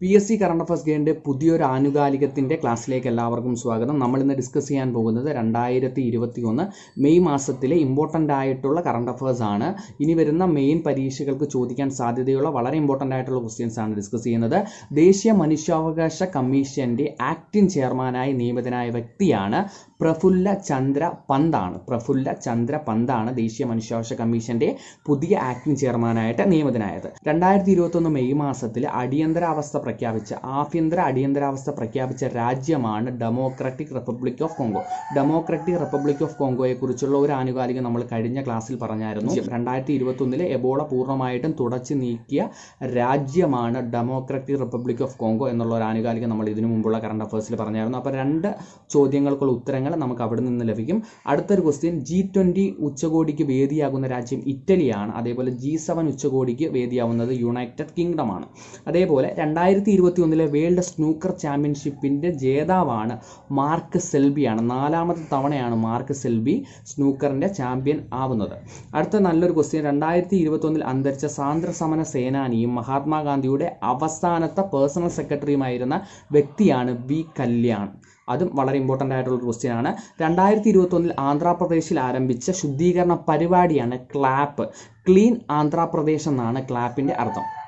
P S C current affairs ഗെയിന്റെ പുതിയൊരു ആനുകാലികത്തിന്റെ ക്ലാസ്സിലേക്ക് എല്ലാവർക്കും സ്വാഗതം. നമ്മൾ ഇന്ന് ഡിസ്കസ് ചെയ്യാൻ പോകുന്നത് രണ്ടായിരത്തി ഇരുപത്തി ഒന്ന് മെയ് മാസത്തിലെ ഇമ്പോർട്ടന്റ് ആയിട്ടുള്ള കറണ്ട് അഫയേഴ്സ് ആണ്. ഇനി വരുന്ന മെയിൻ പരീക്ഷകൾക്ക് ചോദിക്കാൻ സാധ്യതയുള്ള വളരെ ഇമ്പോർട്ടന്റ് ആയിട്ടുള്ള ക്വസ്റ്റ്യൻസ് ആണ് ഡിസ്കസ് ചെയ്യുന്നത്. ദേശീയ മനുഷ്യാവകാശ കമ്മീഷന്റെ ആക്ടിംഗ് ചെയർമാനായി നിയമിതനായ വ്യക്തിയാണ് പ്രഫുല്ല ചന്ദ്ര പന്താണ്. പ്രഫുല്ല ചന്ദ്ര പന്താണ് ദേശീയ മനുഷ്യാവകാശ കമ്മീഷന്റെ പുതിയ ആക്ടിംഗ് ചെയർമാനായിട്ട് നിയമിതനായത്. രണ്ടായിരത്തി ഇരുപത്തൊന്ന് മെയ് മാസത്തിൽ അടിയന്തരാവസ്ഥ പ്രഖ്യാപിച്ച ആഭ്യന്തര അടിയന്തരാവസ്ഥ പ്രഖ്യാപിച്ച രാജ്യമാണ് democratic republic of Congo democratic republic of കോങ്കോയെ കുറിച്ചുള്ള ഒരു ആനുകാലികം നമ്മൾ കഴിഞ്ഞ ക്ലാസ്സിൽ പറഞ്ഞായിരുന്നു. രണ്ടായിരത്തി ഇരുപത്തൊന്നിൽ എബോള പൂർണമായിട്ടും തുടച്ചു നീക്കിയ രാജ്യമാണ് ഡെമോക്രാറ്റിക് റിപ്പബ്ലിക് ഓഫ് കോങ്കോ എന്നുള്ള ഒരു ആനുകാലികം നമ്മൾ ഇതിനു മുമ്പുള്ള കറണ്ട് അഫയേഴ്സിൽ പറഞ്ഞായിരുന്നു. അപ്പോൾ രണ്ട് ചോദ്യങ്ങൾക്കുള്ള ഉത്തരങ്ങൾ നമുക്ക് അവിടെ നിന്ന് ലഭിക്കും. അടുത്തൊരു ക്വസ്റ്റ്യൻ ജി ട്വന്റി ഉച്ചകോടിക്ക് വേദിയാകുന്ന രാജ്യം ഇറ്റലിയാണ്. അതേപോലെ ജി സെവൻ ഉച്ചകോടിക്ക് വേദിയാവുന്നത് യുണൈറ്റഡ് കിങ്ഡം ആണ്. അതേപോലെ രണ്ടായിരത്തി ഇരുപത്തി ഒന്നിലെ വേൾഡ് സ്നൂക്കർ ചാമ്പ്യൻഷിപ്പിന്റെ ജേതാവാണ് മാർക്ക് സെൽബിയാണ്. നാലാമത്തെ തവണയാണ് മാർക്ക് സെൽബി സ്നൂക്കറിന്റെ ചാമ്പ്യൻ ആവുന്നത്. അടുത്ത നല്ലൊരു ക്വസ്റ്റ്യൻ രണ്ടായിരത്തി ഇരുപത്തൊന്നിൽ അന്തരിച്ച സാന്ദ്രസമന സേനാനിയും മഹാത്മാഗാന്ധിയുടെ അവസാനത്തെ പേഴ്സണൽ സെക്രട്ടറിയുമായിരുന്ന വ്യക്തിയാണ് വി കല്യാൺ. അതും വളരെ ഇമ്പോർട്ടന്റ് ആയിട്ടുള്ള ക്വസ്റ്റ്യൻ ആണ്. രണ്ടായിരത്തി ഇരുപത്തൊന്നിൽ ആന്ധ്രാപ്രദേശിൽ ആരംഭിച്ച ശുദ്ധീകരണ പരിപാടിയാണ് ക്ലാപ്പ് ക്ലീൻ ആന്ധ്രാപ്രദേശ് എന്നാണ് ക്ലാപ്പിന്റെ അർത്ഥം.